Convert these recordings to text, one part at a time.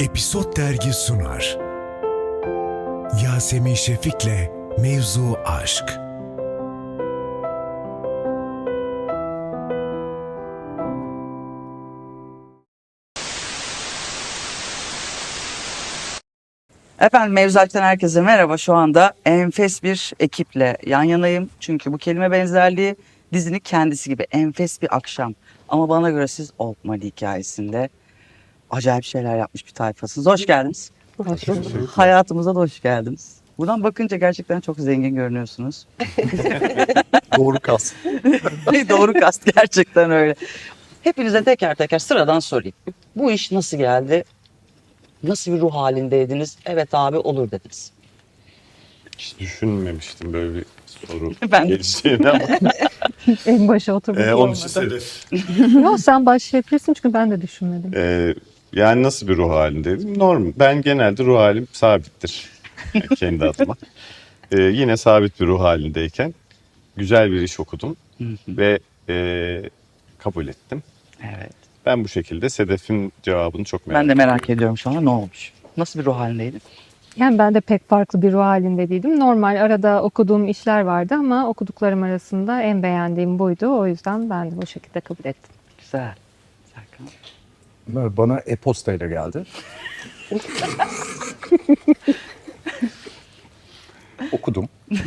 Episod Dergi sunar. Yasemin Şefik'le Mevzu Aşk. Efendim Mevzuat'tan herkese merhaba. Şu anda enfes bir ekiple yan yanayım. Çünkü bu kelime benzerliği dizinin kendisi gibi enfes bir akşam. Ama bana göre siz Money hikayesinde acayip şeyler yapmış bir tayfasınız. Hoş geldiniz. Hayatımıza da hoş geldiniz. Buradan bakınca gerçekten çok zengin görünüyorsunuz. Doğru kas. Doğru kast gerçekten öyle. Hepinize teker teker sıradan sorayım. Bu iş nasıl geldi? Nasıl bir ruh halindeydiniz? Evet abi olur dediniz. Hiç düşünmemiştim böyle bir soru Ben de. geleceğini ama. En başa oturmuş ee, onun için. Sedef. Yok sen başlayabilirsin çünkü ben de düşünmedim. Ee, yani nasıl bir ruh halindeydim? Norm. Ben genelde ruh halim sabittir. Kendi adıma. Ee, yine sabit bir ruh halindeyken güzel bir iş okudum ve e, kabul ettim. Evet. Ben bu şekilde Sedef'in cevabını çok merak Ben de merak ediyorum şu anda ne olmuş? Nasıl bir ruh halindeydin? Yani ben de pek farklı bir ruh halinde değildim. Normal arada okuduğum işler vardı ama okuduklarım arasında en beğendiğim buydu. O yüzden ben de bu şekilde kabul ettim. Güzel. Serkan. Bana e-postayla geldi. Okudum.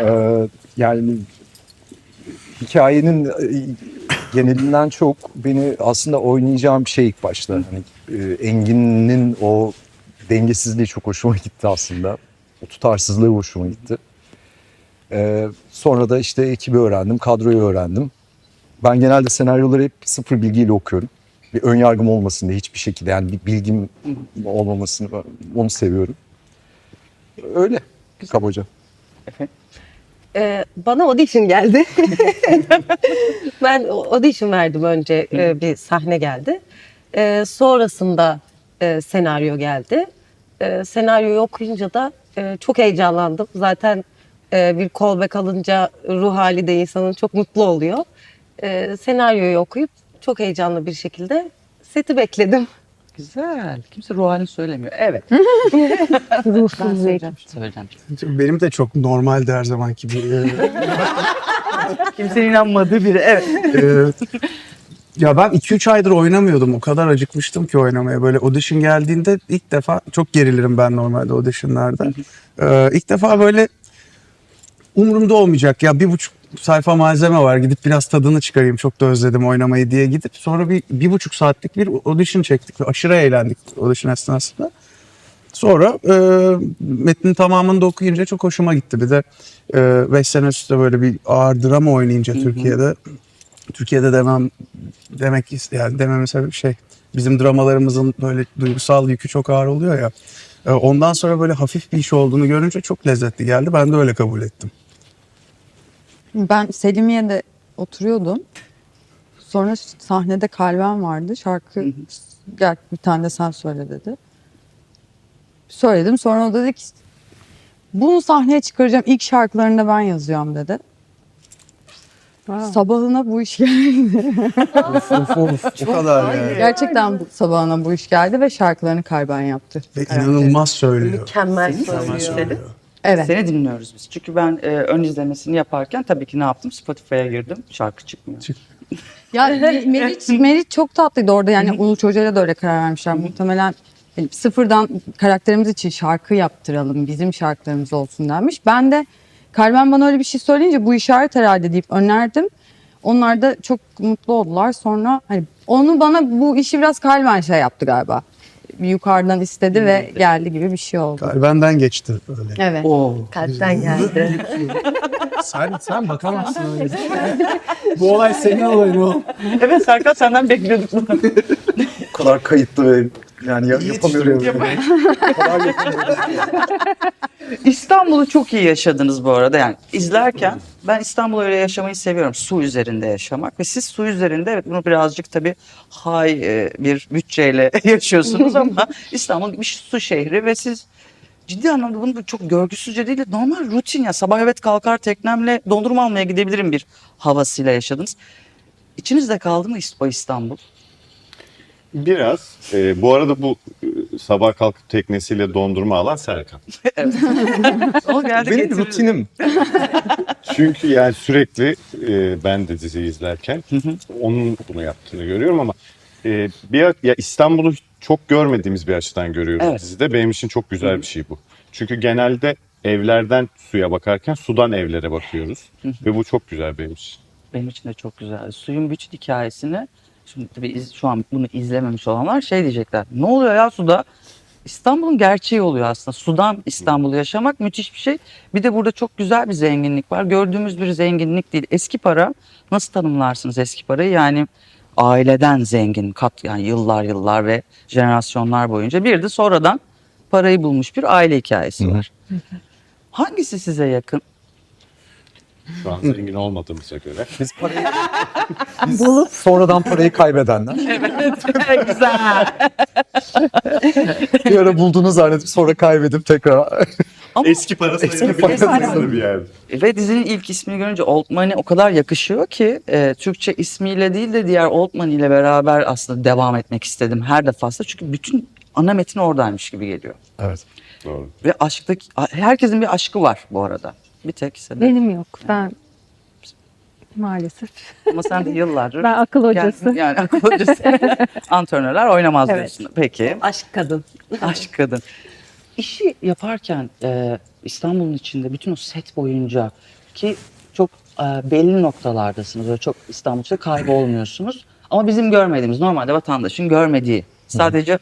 Ee, yani hikayenin e, genelinden çok beni aslında oynayacağım şey ilk başta. Hani, e, Engin'in o dengesizliği çok hoşuma gitti aslında. O tutarsızlığı hoşuma gitti. Ee, sonra da işte ekibi öğrendim, kadroyu öğrendim. Ben genelde senaryoları hep sıfır bilgiyle okuyorum. Bir ön yargım olmasın diye hiçbir şekilde yani bir bilgim olmamasını onu seviyorum. Öyle kabaca. Efendim? Ee, bana audition geldi. ben o- audition verdim önce e, bir sahne geldi. Ee, sonrasında e, senaryo geldi. E, senaryoyu okuyunca da e, çok heyecanlandım. Zaten e, bir callback alınca ruh hali de insanın çok mutlu oluyor. E, senaryoyu okuyup çok heyecanlı bir şekilde seti bekledim. Güzel. Kimse ruh halini söylemiyor. Evet. Ruhsuz Ben zevk. söyleyeceğim. Söyleyeceğim. Benim de çok normaldi her zamanki gibi. Ee, Kimsenin inanmadığı biri. Evet. Ee, ya ben 2-3 aydır oynamıyordum. O kadar acıkmıştım ki oynamaya. Böyle audition geldiğinde ilk defa çok gerilirim ben normalde auditionlarda. Ee, ilk defa böyle umurumda olmayacak. Ya bir buçuk sayfa malzeme var. Gidip biraz tadını çıkarayım. Çok da özledim oynamayı diye gidip sonra bir, bir buçuk saatlik bir audition çektik. Ve aşırı eğlendik audition esnasında. Sonra e, metnin tamamını da okuyunca çok hoşuma gitti. Bir de 5 sene üstte böyle bir ağır drama oynayınca Türkiye'de Türkiye'de demem demek yani dememin sebebi şey bizim dramalarımızın böyle duygusal yükü çok ağır oluyor ya. E, ondan sonra böyle hafif bir iş olduğunu görünce çok lezzetli geldi. Ben de öyle kabul ettim. Ben Selimiye'de oturuyordum. Sonra sahnede kalbem vardı. Şarkı gel bir tane de sen söyle dedi. Söyledim. Sonra o dedi ki bunu sahneye çıkaracağım. İlk şarkılarını da ben yazıyorum dedi. Sabahına bu iş geldi. O kadar yani. Gerçekten bu, sabahına bu iş geldi ve şarkılarını kalben yaptı. Ve inanılmaz söylüyor. Mükemmel İnanılmaz söylüyor. Evet. Seni dinliyoruz biz. Çünkü ben e, ön izlemesini yaparken tabii ki ne yaptım? Spotify'a girdim. Şarkı çıkmıyor. Ya Me- Meriç, Meriç çok tatlıydı orada yani Uluç Hoca'yla da öyle karar vermişler. Muhtemelen hani sıfırdan karakterimiz için şarkı yaptıralım, bizim şarkılarımız olsun denmiş. Ben de Kalben bana öyle bir şey söyleyince bu işaret herhalde deyip önerdim. Onlar da çok mutlu oldular. Sonra hani onu bana bu işi biraz Kalben şey yaptı galiba. Yukarıdan istedi ve geldi gibi bir şey oldu. Benden geçti öyle. Evet. Oo. Kalpten geldi. Sen, sen bakamazsın öyle. Bu olay senin olayın o. Evet Serkan senden bekliyorduk bunu. O kadar kayıtlı ve yani ya- yapamıyorum. O kadar yapamıyorum. İstanbul'u çok iyi yaşadınız bu arada. Yani izlerken ben İstanbul'u öyle yaşamayı seviyorum. Su üzerinde yaşamak ve siz su üzerinde evet bunu birazcık tabii high e, bir bütçeyle yaşıyorsunuz ama İstanbul bir su şehri ve siz ciddi anlamda bunu çok görgüsüzce değil de normal rutin ya sabah evet kalkar teknemle dondurma almaya gidebilirim bir havasıyla yaşadınız. İçinizde kaldı mı o İstanbul? Biraz. e, bu arada bu e, sabah kalkıp teknesiyle dondurma alan Serkan. O geldi Benim getirdi. rutinim. Çünkü yani sürekli e, ben de dizi izlerken onun bunu yaptığını görüyorum ama e, bir ya İstanbul'u çok görmediğimiz bir açıdan görüyoruz Evet. dizide. Benim için çok güzel bir şey bu. Çünkü genelde evlerden suya bakarken sudan evlere bakıyoruz ve bu çok güzel benim için. Benim için de çok güzel. Suyun bütün hikayesini şimdi tabii iz- şu an bunu izlememiş olanlar şey diyecekler. Ne oluyor ya suda? İstanbul'un gerçeği oluyor aslında. Sudan İstanbul'u yaşamak müthiş bir şey. Bir de burada çok güzel bir zenginlik var. Gördüğümüz bir zenginlik değil. Eski para nasıl tanımlarsınız eski parayı? Yani aileden zengin kat yani yıllar yıllar ve jenerasyonlar boyunca bir de sonradan parayı bulmuş bir aile hikayesi var. Hangisi size yakın? Şu an zengin olmadığımıza göre. Biz parayı biz sonradan parayı kaybedenler. güzel. Bir ara bulduğunu zannedip sonra kaybedip tekrar. Ama Eski para sayılabilir bir yerde. Ve dizinin ilk ismini görünce Old Money o kadar yakışıyor ki e, Türkçe ismiyle değil de diğer Old Money ile beraber aslında devam etmek istedim her defasında. Çünkü bütün ana metin oradaymış gibi geliyor. Evet. Doğru. Ve aşktaki herkesin bir aşkı var bu arada. Bir tek senin. Benim yok. Ben maalesef. Ama sen de yıllardır Ben akıl hocası. kendin- yani akıl hocası. Antrenörler oynamaz Evet. diyorsun. Peki. Aşk kadın. Aşk kadın. İşi yaparken e, İstanbul'un içinde bütün o set boyunca ki çok e, belli noktalardasınız. Öyle çok İstanbul'da kaybolmuyorsunuz. Ama bizim görmediğimiz normalde vatandaşın görmediği. Sadece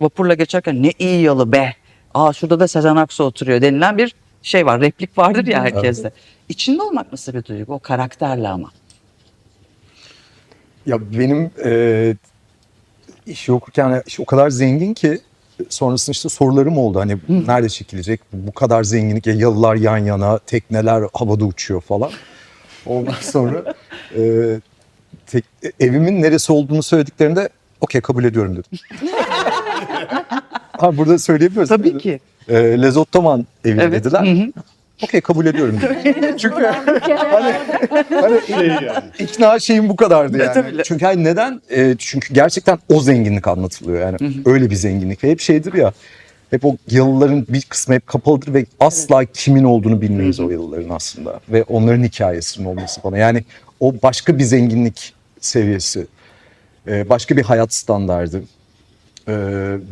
vapurla geçerken ne iyi yalı be. Aa şurada da Sezen Aksu oturuyor denilen bir şey var. Replik vardır ya herkeste. İçinde olmak nasıl bir duygu? O karakterle ama. Ya benim e, işi okurken iş o kadar zengin ki sonrasında işte sorularım oldu. Hani nerede çekilecek? Bu kadar zenginlik ya yalılar yan yana, tekneler havada uçuyor falan. Ondan sonra e, tek- evimin neresi olduğunu söylediklerinde okey kabul ediyorum dedim. ha burada söyleyebiliyoruz. Tabii değil mi? ki. E, Lezottoman evi Evet. dediler. Hı hı. Okey kabul ediyorum. Çünkü Şey yani. İkna şeyim bu kadardı yani. tabii. Çünkü hani neden? Ee, çünkü gerçekten o zenginlik anlatılıyor yani. Öyle bir zenginlik. Ve hep şeydir ya. Hep o yalıların bir kısmı hep kapalıdır ve asla kimin olduğunu bilmeyiz o yalıların aslında. Ve onların hikayesinin olması bana. Yani o başka bir zenginlik seviyesi. Ee, başka bir hayat standardı. Ee,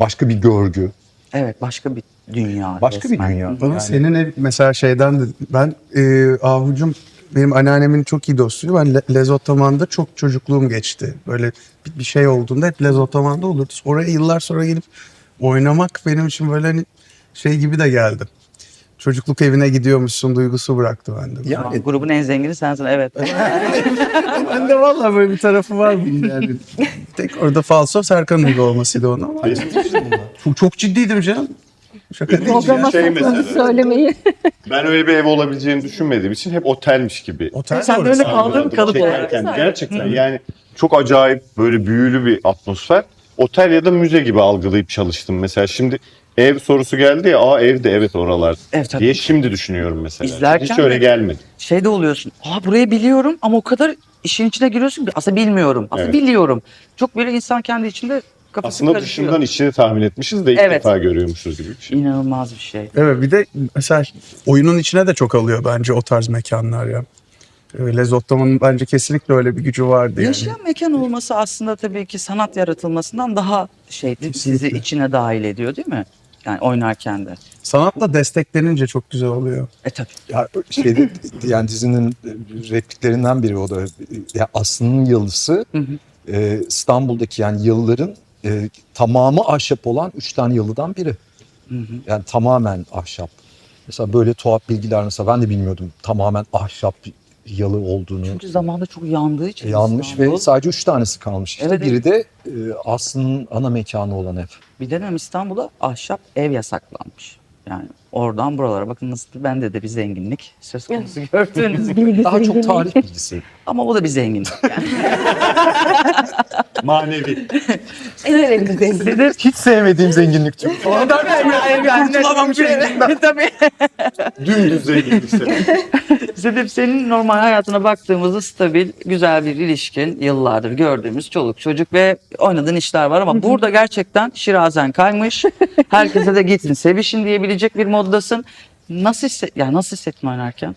başka bir görgü. Evet başka bir dünya. Başka bir dünya. Bana Yani- senin ev mesela şeyden de ben e, avucum benim anneannemin çok iyi dostuydu. Ben Le- Lezottaman'da çok çocukluğum geçti. Böyle bir, bir şey olduğunda hep Lezottaman'da olurdu. Oraya yıllar sonra gelip oynamak benim için böyle hani şey gibi de geldi. Çocukluk evine gidiyormuşsun duygusu bıraktı bende. Yani Tamam, grubun en zengini sensin evet. Ben de valla böyle bir tarafı var bunun yani. Tek orada falso Serkan'ın gibi olmasıydı onun ama çok, çok ciddiydim canım. Şaka değil. Programa şey mesela. söylemeyi. Ben öyle bir ev olabileceğini düşünmediğim için hep otelmiş gibi. Otel Sen de öyle kaldın mı kalıp olarak? Çekerken gerçekten yani çok acayip böyle büyülü bir atmosfer. Otel ya da müze gibi algılayıp çalıştım mesela. Şimdi ev sorusu geldi ya, aa evde evet oralar Evet, tabii. diye şimdi düşünüyorum mesela. İzlerken Hiç öyle de- gelmedi. Şeyde oluyorsun. Aa burayı biliyorum ama o kadar işin içine giriyorsun ki aslında bilmiyorum. Aslında Evet. biliyorum. Çok böyle insan kendi içinde kafası Aslında karışıyor. dışından içini tahmin etmişiz de ilk Evet. defa görüyormuşuz gibi bir şey. İnanılmaz bir şey. Evet bir de mesela oyunun içine de çok alıyor bence o tarz mekanlar ya. Lezottoman'ın bence kesinlikle öyle bir gücü vardı yani. Yaşayan mekan olması aslında tabii ki sanat yaratılmasından daha şeydi sizi Kesinlikle. içine dahil ediyor değil mi? Yani oynarken de. Sanatla desteklenince çok güzel oluyor. E tabii. Ya şeyde yani dizinin repliklerinden biri o da. Ya Aslı'nın Hı hı. e, İstanbul'daki yani yalıların e, tamamı ahşap olan üç tane yalıdan biri. Yani tamamen ahşap. Mesela böyle tuhaf bilgiler mesela ben de bilmiyordum tamamen ahşap yalı olduğunu. Çünkü zamanında çok yandığı için. Yanmış İstanbul. ve sadece üç tanesi kalmış. İşte Evet, biri de e, Aslı'nın ana mekanı olan ev. Bir dönem İstanbul'da ahşap ev yasaklanmış. Yani oradan buralara bakın nasıl bende de bir zenginlik söz konusu gördüğünüz gibi. Daha çok tarih bilgisi. Ama bu da bir zenginlik yani. Manevi. En önemli zengin. Hiç sevmediğim zenginlik türü. Kurtulamam şeyinden. Tabii. Dümdüz zenginlik senin. Sedef senin normal hayatına baktığımızda stabil, güzel bir ilişkin, yıllardır gördüğümüz çoluk çocuk ve oynadığın işler var ama burada gerçekten şirazen kaymış. Herkese de gitsin, sevişin diyebilecek bir moddasın. Nasıl hisset, yani nasıl hissettin oynarken?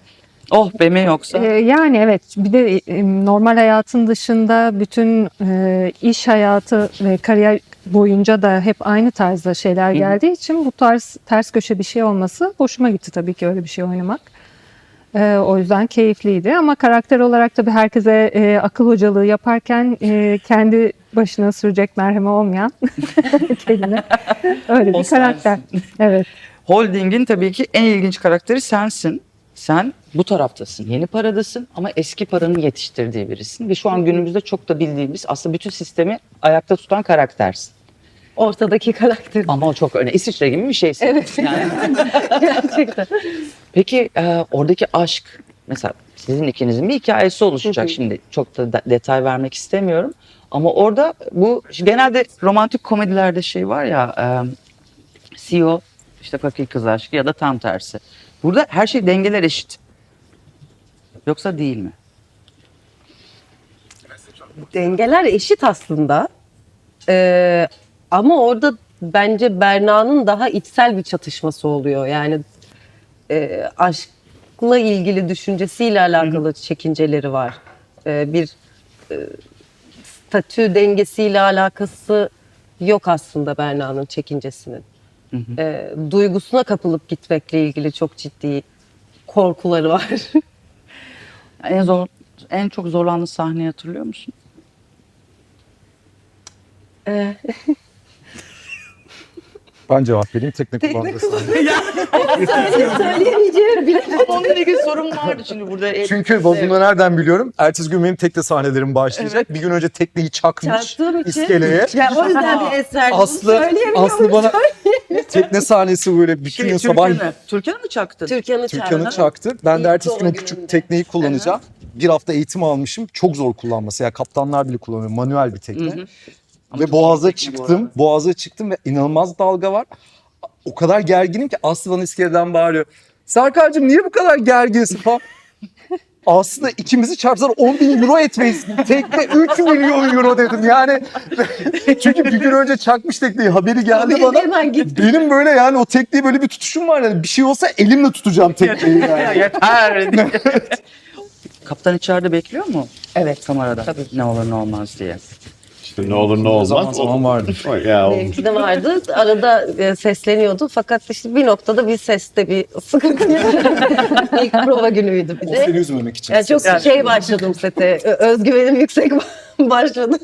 Oh be mi yoksa? Ee, yani evet bir de e, normal hayatın dışında bütün e, iş hayatı ve kariyer boyunca da hep aynı tarzda şeyler geldiği için bu tarz ters köşe bir şey olması hoşuma gitti tabii ki öyle bir şey oynamak. Ee, o yüzden keyifliydi ama karakter olarak tabii herkese e, akıl hocalığı yaparken e, kendi başına sürecek merheme olmayan kelime öyle O bir karakter. Evet. Holding'in tabii ki en ilginç karakteri sensin. Sen bu taraftasın, yeni paradasın ama eski paranın yetiştirdiği birisin. Ve şu an günümüzde çok da bildiğimiz aslında bütün sistemi ayakta tutan karaktersin. Ortadaki karakter. Ama o çok önemli. İsviçre gibi bir şeysin. Evet. Yani. Gerçekten. Peki e, oradaki aşk, mesela sizin ikinizin bir hikayesi oluşacak şimdi. Çok da de- detay vermek istemiyorum. Ama orada bu genelde romantik komedilerde şey var ya, e, CEO işte fakir kız aşkı ya da tam tersi. Burada her şey dengeler eşit. Yoksa değil mi? dengeler eşit aslında. Ee, ama orada bence Berna'nın daha içsel bir çatışması oluyor. Yani e, aşkla ilgili düşüncesiyle alakalı çekinceleri var. Ee, bir e, statü dengesiyle alakası yok aslında Berna'nın çekincesinin. Ee, duygusuna kapılıp gitmekle ilgili çok ciddi korkuları var. En zor, en çok zorlandığın sahneyi hatırlıyor musun? Ee, Ben cevap vereyim tekne kullanmasın. söyleyemeyeceğim bile. Onunla ilgili sorum vardı şimdi burada. Çünkü bunu nereden biliyorum? Ertesi gün benim tekne sahnelerim başlayacak. Bir gün önce tekneyi çakmış Çarptığım için. iskeleye. Yani o yüzden bir esrar. Aslı, Aslı bana tekne sahnesi böyle bütün Şey, gün sabah Türkan'ı, Türkan'ı mı çaktın? Türkan'ı Türkan'ı çağırdı. çaktı. Ben de İlk ertesi gün o küçük gününde. tekneyi kullanacağım. Bir hafta eğitim almışım. Çok zor kullanması. Ya kaptanlar bile kullanıyor. Manuel bir tekne. Hı hı. Ama Ve boğaza çıktım. Boğaza çıktım ve inanılmaz dalga var. O kadar gerginim ki Aslı bana iskeleden bağırıyor. Serkan'cığım niye bu kadar gerginsin falan. Aslında ikimizi çarpsalar 10 bin euro etmeyiz. Tekne 3 milyon euro dedim yani. Çünkü bir gün önce çakmış tekneyi haberi geldi Haberi bana. hemen gitti. Benim böyle yani o tekneyi böyle bir tutuşum var. Yani bir şey olsa elimle tutacağım tekneyi yani. Yeter. Kaptan içeride bekliyor mu? Evet. Kamerada. Tabii. Ne olur ne olmaz diye. İşte ne olur ne olmaz. Zaman zaman vardı. Ya Benimki de vardı. Arada e, sesleniyordu. Fakat işte bir noktada bir seste bir sıkıntı. İlk prova günüydü bir O seni üzmemek için. Yani çok şey başladım sete. Ö- Özgüvenim yüksek başladı.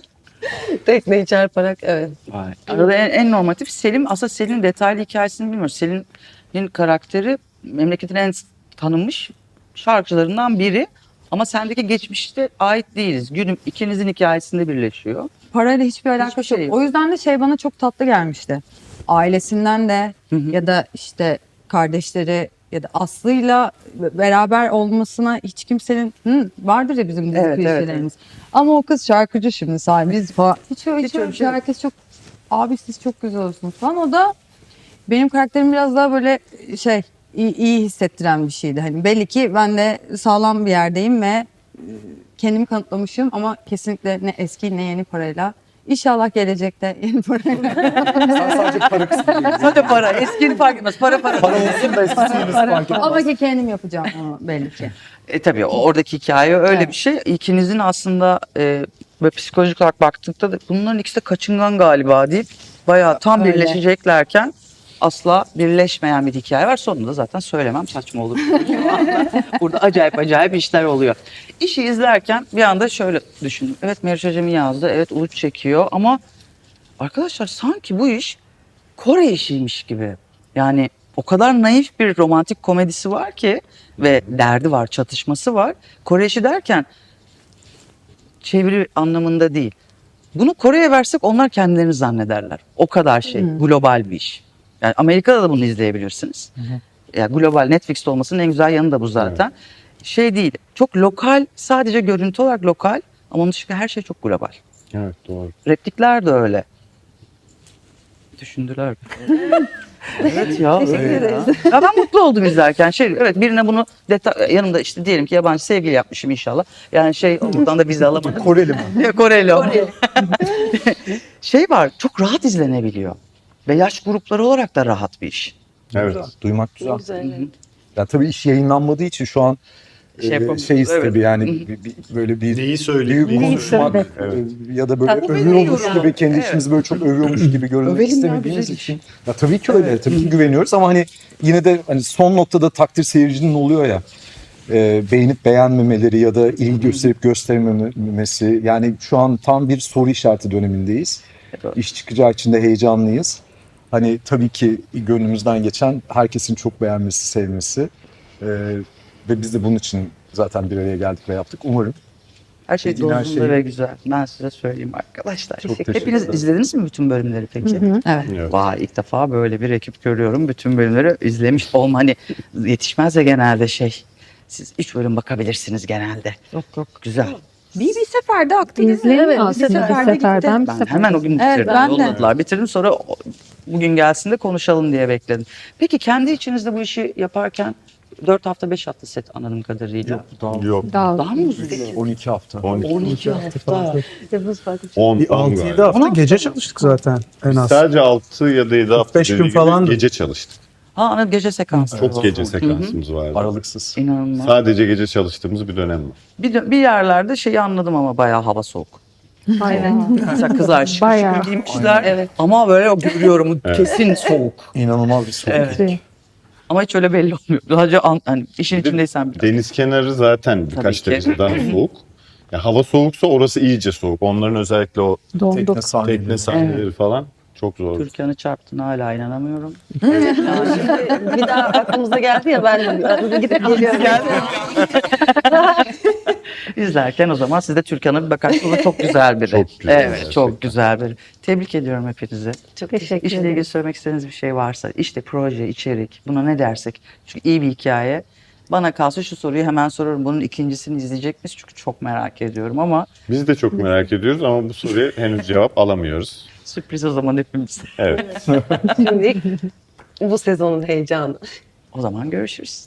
Tekneyi çarparak evet. Vay. Arada en, en normatif Selim. Aslında Selin'in detaylı hikayesini bilmiyoruz. Selin'in karakteri memleketin en tanınmış şarkıcılarından biri. Ama sendeki geçmişte ait değiliz. Günüm ikinizin hikayesinde birleşiyor. Parayla hiçbir alakası şey yok. yok. O yüzden de şey bana çok tatlı gelmişti. Ailesinden de Hı hı. ya da işte kardeşleri ya da Aslı'yla beraber olmasına hiç kimsenin Hı, vardır ya bizim dizi Evet, klişelerimiz. Ama o kız şarkıcı şimdi sahibi biz falan. Hiç öyle, Hiç şey yok. herkes çok abi siz çok güzel olsunuz falan. O da benim karakterim biraz daha böyle şey iyi, iyi hissettiren bir şeydi. Hani belli ki ben de sağlam bir yerdeyim ve kendimi kanıtlamışım ama kesinlikle ne eski ne yeni parayla. İnşallah gelecekte yeni parayla. Sen sadece para kısmını Hadi para. Eskini fark etmez. Para para. Para olsun da eskisini fark etmez. ama ki kendim yapacağım onu belli ki. E tabii oradaki hikaye öyle Evet. bir şey. İkinizin aslında e, böyle psikolojik olarak baktığında da bunların ikisi de kaçıngan galiba deyip bayağı tam Öyle. birleşeceklerken asla birleşmeyen bir hikaye var. Sonunda zaten söylemem saçma olur. Burada acayip acayip işler oluyor. İşi izlerken bir anda şöyle düşündüm. Evet Meriç Hocam'ı yazdı. Evet Uluç çekiyor ama arkadaşlar sanki bu iş Kore işiymiş gibi. Yani o kadar naif bir romantik komedisi var ki ve derdi var, çatışması var. Kore işi derken çeviri anlamında değil. Bunu Kore'ye versek onlar kendilerini zannederler. O kadar şey, global bir iş. Yani Amerika'da da bunu izleyebilirsiniz. Ya global Netflix'te olmasının en güzel yanı da bu zaten. Şey değil, çok lokal, sadece görüntü olarak lokal ama onun dışında her şey çok global. Evet doğru. Replikler de öyle. Düşündüler. evet ya. Teşekkür öyle ya. ederiz. ya ben mutlu oldum izlerken. Şey, evet birine bunu detay, yanımda işte diyelim ki yabancı sevgili yapmışım inşallah. Yani şey buradan da vize alamadım. Koreli mi? Koreli o. şey var çok rahat izlenebiliyor. Ve yaş grupları olarak da rahat bir iş. Evet. Güzel, Duymak güzel. Güzel. Ya tabii iş yayınlanmadığı için şu an Şey şey, yapamıyoruz, şey istedi evet. yani bir- bir- böyle bir Neyi söyleyeyim? konuşmak Evet. e, ya da böyle Tatmin övüyormuş ediyor gibi yani. kendi Evet. işimizi böyle çok övüyormuş gibi görünmek istemediğimiz için. Ya tabii ki öyle. Tabii ki güveniyoruz ama hani yine de hani son noktada takdir seyircinin oluyor ya. e, beğenip beğenmemeleri ya da ilgi gösterip göstermemesi. Yani şu an tam bir soru işareti dönemindeyiz. Evet. İş çıkacağı için de heyecanlıyız. Hani tabii ki gönlümüzden geçen herkesin çok beğenmesi, sevmesi. E, ve biz de bunun için zaten bir araya geldik ve yaptık. Umarım Her şey dozunda şey- ve güzel. Ben size söyleyeyim arkadaşlar. Çok teşekkür Hepiniz ederim. izlediniz mi bütün bölümleri peki? Evet. Evet. Vay ilk defa böyle bir ekip görüyorum. Bütün bölümleri izlemiş olma hani yetişmez ya genelde şey. Siz üç bölüm bakabilirsiniz genelde. Yok yok. Güzel. Bir, bir seferde aktı değil mi? İzleyin Evet, bir aslında bir seferde gitti. seferden bir Ben sefer. hemen o gün bitirdim. Evet, ben de. Yolladılar. Bitirdim sonra bugün gelsin de konuşalım diye bekledim. Peki kendi içinizde bu işi yaparken 4 hafta 5 hafta set anladığım kadarıyla. Yok. Daha Daha mı uzun? 12 hafta. 12. 12 hafta. 10 Bir falan 6-7 galiba. hafta gece çalıştık zaten en az. Sadece 6 ya da 7 hafta Beş gün dediği gibi falandı. gece çalıştık. Ha anladım gece sekansı. Çok gece sekansımız vardı. Aralıksız. İnanılmaz. Sadece gece çalıştığımız bir dönem var. Bir, bir yerlerde şeyi anladım ama bayağı hava soğuk. Aynen. Mesela kızlar şıkır Bayağı. şıkır giymişler ama böyle görüyorum Evet. kesin soğuk. İnanılmaz bir soğuk. Evet. Ama hiç öyle belli olmuyor. Sadece an, hani işin Bir de içindeysen biraz. Deniz kenarı zaten birkaç ki. derece daha soğuk. Ya hava soğuksa orası iyice soğuk. Onların özellikle o donduk. Tekne sahneleri. tekne sahneleri falan çok zor. Türkan'ı çarptığına hala inanamıyorum. bir daha aklımıza geldi ya ben de gidip geliyorum. İzlerken o zaman siz de Türkan'a bir bakarsınız. Çok güzel biri. Çok güzel Evet gerçekten. çok güzel biri. Tebrik ediyorum hepinizi. Çok Teşekkür İşle ederim. ilgili söylemek istediğiniz bir şey varsa işte proje, içerik buna ne dersek. Çünkü iyi bir hikaye. Bana kalsa şu soruyu hemen sorarım. Bunun ikincisini izleyecek miyiz? Çünkü çok merak ediyorum ama Biz de çok merak ediyoruz ama bu soruya henüz cevap alamıyoruz. sürpriz o zaman hepimiz. Evet. Şimdi bu sezonun heyecanı. O zaman görüşürüz.